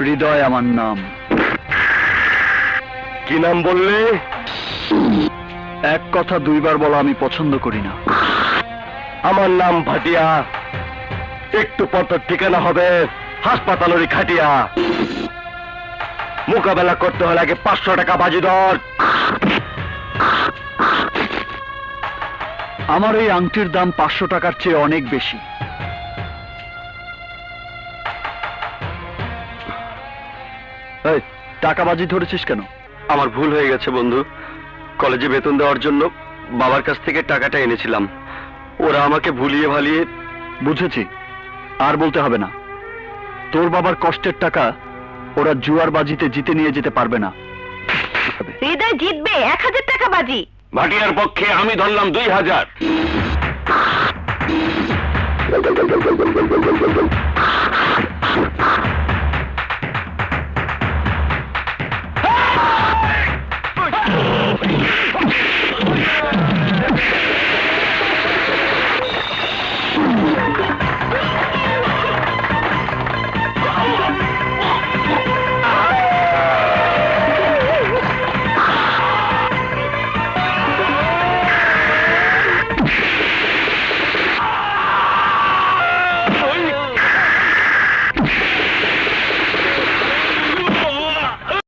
হৃদয় আমার নাম কি নাম বললে? এক কথা দুইবার বলা আমি পছন্দ করি না। আমার নাম ভাটিয়া। একটু পর তোর ঠিকানা হবে হাসপাতালেরই খাটিয়া। মোকাবেলা করতে হলে আগে পাঁচশো টাকা বাজি ধর। আমার এই আংটির দাম পাঁচশো টাকার চেয়ে অনেক বেশি। টাকা বাজি ধরেছিস কেন? আমার ভুল হয়ে গেছে বন্ধু। কলেজে বেতন দেওয়ার জন্য বাবার কাছ থেকে টাকাটা এনেছিলাম। ওরা আমাকে ভুলিয়ে ভালিয়ে বুঝেছি। আর বলতে হবে না। তোর বাবার কষ্টের টাকা ওরা জুয়ার বাজিতে জিতে নিয়ে যেতে পারবে না। হৃদয় জিতবে এক হাজার টাকা বাজি। ভাটিয়ার পক্ষে আমি ধরলাম দুই হাজার।